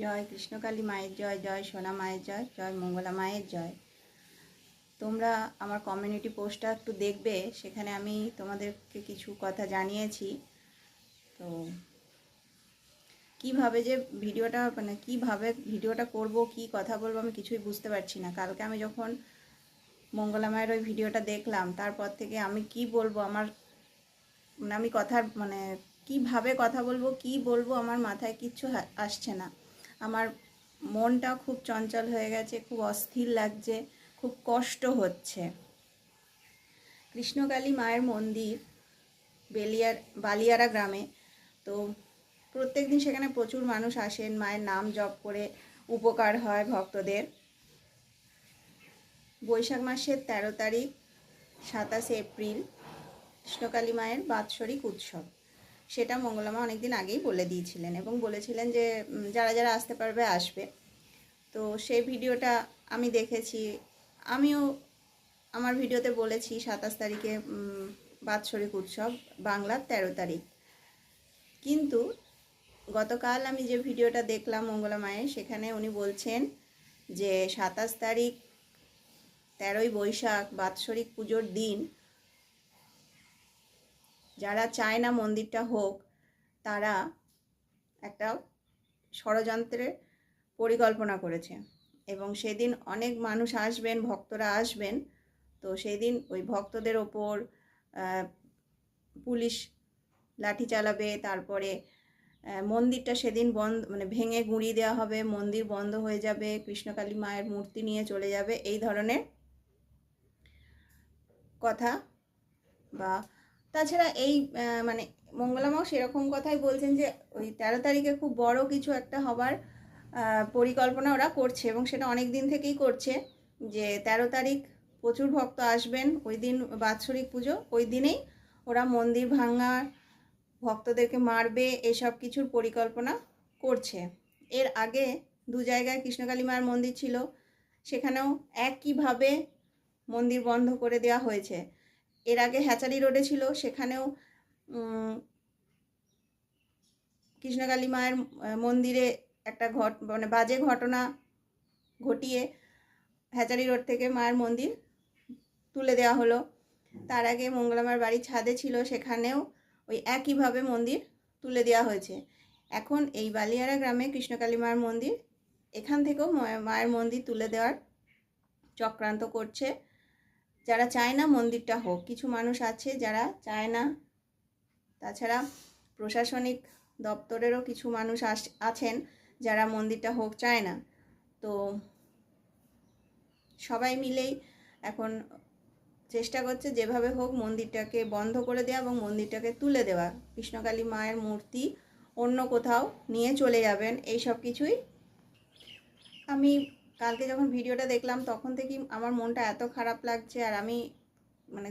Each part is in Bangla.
জয় কৃষ্ণকালী মায়ের জয় জয় সোনা মায়ের জয় জয় মঙ্গলা মায়ের জয়। তোমরা আমার কমিউনিটি পোস্টটা একটু দেখবে, সেখানে আমি তোমাদেরকে কিছু কথা জানিয়েছি। তো কীভাবে যে ভিডিওটা মানে কীভাবে ভিডিওটা করব, কি কথা বলব, আমি কিছুই বুঝতে পারছি না। কালকে আমি যখন মঙ্গলা মায়ের ওই ভিডিওটা দেখলাম, তারপর থেকে আমি কি বলব, আমার মানে আমি কথার মানে কীভাবে কথা বলব, কি বলব, আমার মাথায় কিচ্ছু আসছে না। আমার মনটা খুব চঞ্চল হয়ে গেছে, খুব অস্থির লাগছে, খুব কষ্ট হচ্ছে। কৃষ্ণকালী মায়ের মন্দির বেলিয়ার, বালিয়ারা গ্রামে। তো প্রত্যেক দিন সেখানে প্রচুর মানুষ আসেন, মায়ের নাম জপ করে উপকার হয় ভক্তদের। বৈশাখ মাসের তেরো তারিখ, সাতাশে এপ্রিল, কৃষ্ণকালী মায়ের বাৎসরিক উৎসব। সেটা মঙ্গলামা অনেকদিন আগেই বলে দিয়েছিলেন এবং বলেছিলেন যে যারা যারা আসতে পারবে আসবে। তো সেই ভিডিওটা আমি দেখেছি। আমিও আমার ভিডিওতে বলেছি সাতাশ তারিখে বাৎসরিক উৎসব, বাংলার তেরো তারিখ। কিন্তু গতকাল আমি যে ভিডিওটা দেখলাম মঙ্গলা মায়ের, সেখানে উনি বলছেন যে, সাতাশ তারিখ তেরোই বৈশাখ, বাৎসরিক পুজোর দিন যারা চায় না মন্দিরটা হোক, তারা একটা ষড়যন্ত্রের পরিকল্পনা করেছে। এবং সেদিন অনেক মানুষ আসবেন, ভক্তরা আসবেন। তো সেদিন ওই ভক্তদের ওপর পুলিশ লাঠি চালাবে, তারপরে মন্দিরটা সেদিন বন্ধ মানে ভেঙে গুঁড়িয়ে দেওয়া হবে, মন্দির বন্ধ হয়ে যাবে, কৃষ্ণকালী মায়ের মূর্তি নিয়ে চলে যাবে, এই ধরনের কথা বা তাছাড়া এই মানে মঙ্গলামাও সেরকম কথাই বলছেন যে ওই তেরো তারিখে খুব বড় কিছু একটা হবার পরিকল্পনা ওরা করছে এবং সেটা অনেক দিন থেকেই করছে যে তেরো তারিখ প্রচুর ভক্ত আসবেন, ওই দিন বাৎসরিক পুজো, ওই দিনেই ওরা মন্দির ভাঙার, ভক্তদেরকে মারবে, এসব কিছুর পরিকল্পনা করছে। এর আগে দু জায়গায় কৃষ্ণকালী মায়ের মন্দির ছিল, সেখানেও একইভাবে মন্দির বন্ধ করে দেওয়া হয়েছে। এর আগে হ্যাচারি রোডে ছিল, সেখানেও কৃষ্ণকালী মায়ের মন্দিরে একটা ঘট মানে বাজে ঘটনা ঘটিয়ে হ্যাচারি রোড থেকে মায়ের মন্দির তুলে দেওয়া হলো। তার আগে মঙ্গলামার বাড়ি ছাদে ছিল, সেখানেও ওই একইভাবে মন্দির তুলে দেওয়া হয়েছে। এখন এই বালিয়ারা গ্রামে কৃষ্ণকালী মায়ের মন্দির, এখান থেকেও মায়ের মন্দির তুলে দেওয়ার চক্রান্ত করছে। যারা চায় না মন্দিরটা হোক, কিছু মানুষ আছে যারা চায় না। তাছাড়া প্রশাসনিক দপ্তরেরও কিছু মানুষ আছেন যারা মন্দিরটা হোক, চায় না। তো সবাই মিলেই এখন চেষ্টা করছে যেভাবে হোক মন্দিরটাকে বন্ধ করে দেওয়া এবং মন্দিরটাকে তুলে দেওয়া। কৃষ্ণকালী মায়ের মূর্তি অন্য কোথাও নিয়ে চলে যাবেন এই সব কিছুই আমি কালকে যখন ভিডিওটা দেখলাম, তখন থেকেই আমার মনটা এত খারাপ লাগছে আর আমি মানে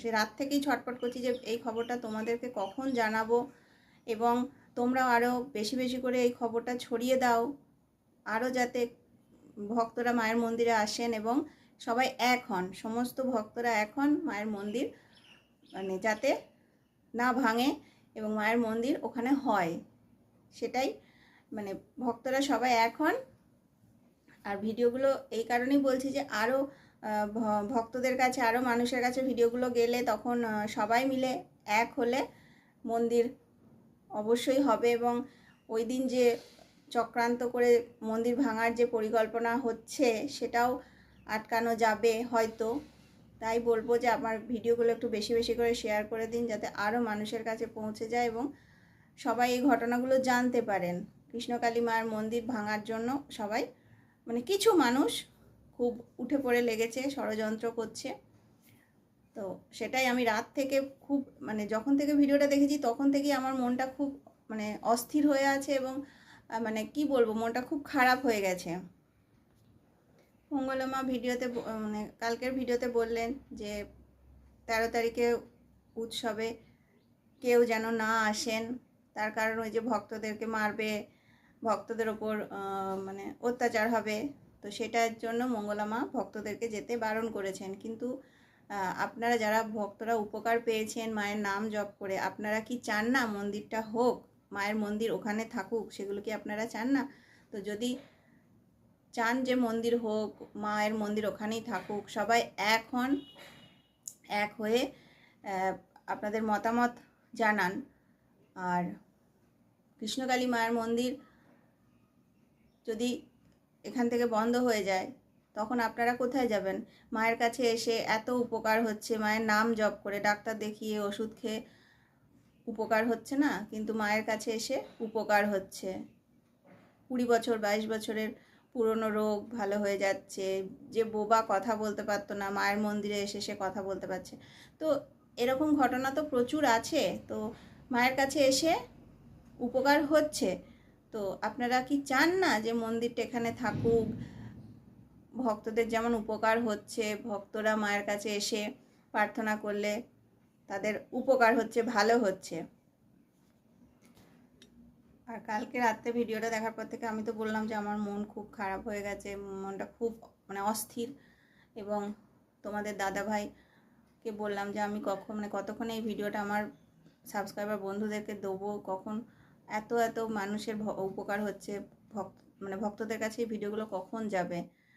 সে রাত থেকেই ছটফট করছি যে এই খবরটা তোমাদেরকে কখন জানাব এবং তোমরাও আরও বেশি বেশি করে এই খবরটা ছড়িয়ে দাও। আরও যাতে ভক্তরা মায়ের মন্দিরে আসেন এবং সবাই এক হন, সমস্ত ভক্তরা এক হন মায়ের মন্দির মানে যাতে না ভাঙে এবং মায়ের মন্দির ওখানে হয়। সেটাই মানে ভক্তরা সবাই এক হন আর ভিডিওগুলো এই কারণেই বলছি যে আরও ভক্তদের কাছে আরও মানুষের কাছে ভিডিওগুলো গেলে তখন সবাই মিলে এক হলে মন্দির অবশ্যই হবে এবং ওই দিন যে চক্রান্ত করে মন্দির ভাঙার যে পরিকল্পনা হচ্ছে সেটাও আটকানো যাবে হয়তো। তাই বলব যে আমার ভিডিওগুলো একটু বেশি বেশি করে শেয়ার করে দিন যাতে আরও মানুষের কাছে পৌঁছে যায় এবং সবাই এই ঘটনাগুলো জানতে পারেন। কৃষ্ণকালী মায়ের মন্দির ভাঙার জন্য সবাই মানে কিছু মানুষ খুব উঠে পড়ে লেগেছে, ষড়যন্ত্র করছে। তো সেটাই আমি রাত থেকে খুব মানে যখন থেকে ভিডিওটা দেখেছি তখন থেকেই আমার মনটা খুব মানে অস্থির হয়ে আছে এবং মানে কি বলব, মনটা খুব খারাপ হয়ে গেছে। মঙ্গলমা ভিডিওতে মানে কালকের ভিডিওতে বললেন যে তেরো তারিখে উৎসবে কেউ যেন না আসেন, তার কারণ ওই যে ভক্তদেরকে মারবে ভক্তদের ওপর মানে অত্যাচার হবে। তো সেটার জন্য মঙ্গলামা ভক্তদেরকে যেতে বারণ করেছেন। কিন্তু আপনারা যারা ভক্তরা উপকার পেয়েছেন, মায়ের নাম জপ করে, আপনারা কি চান না মন্দিরটা হোক? মায়ের মন্দির ওখানে থাকুক, সেগুলো কি আপনারা চান না? তো যদি চান যে মন্দির হোক, মায়ের মন্দির ওখানেই থাকুক, সবাই এক হন, এক হয়ে আপনাদের মতামত জানান। আর কৃষ্ণকালী মায়ের মন্দির যদি এখান থেকে বন্ধ হয়ে যায়, তখন আপনারা কোথায় যাবেন? মায়ের কাছে এসে এত উপকার হচ্ছে, মায়ের নাম জপ করে, ডাক্তার দেখিয়ে ওষুধ খেয়ে উপকার হচ্ছে না? কিন্তু মায়ের কাছে এসে উপকার হচ্ছে। কুড়ি বছর, বাইশ বছরের পুরনো রোগ ভালো হয়ে যাচ্ছে, যে বোবা কথা বলতে পারতো না, মায়ের মন্দিরে এসে সে কথা বলতে পারছে। তো এরকম ঘটনা তো প্রচুর আছে, তো মায়ের কাছে এসে উপকার হচ্ছে। তো আপনারা কি চান না যে মন্দিরটা এখানে থাকুক? ভক্তদের যেমন উপকার হচ্ছে, ভক্তরা মায়ের কাছে এসে প্রার্থনা করলে তাদের উপকার হচ্ছে, ভালো হচ্ছে। আর কালকে রাত্রে ভিডিওটা দেখার পর থেকে আমি তো বললাম যে আমার মন খুব খারাপ হয়ে গেছে, মনটা খুব মানে অস্থির এবং তোমাদের দাদা ভাইকে বললাম যে আমি কখন মানে কতক্ষণ এই ভিডিওটা আমার সাবস্ক্রাইবার বন্ধুদেরকে দেবো, কখন এত এত মানুষের উপকার হচ্ছে ভক্ত মানে ভক্তদের কাছে ভিডিওগুলো কখন যাবে?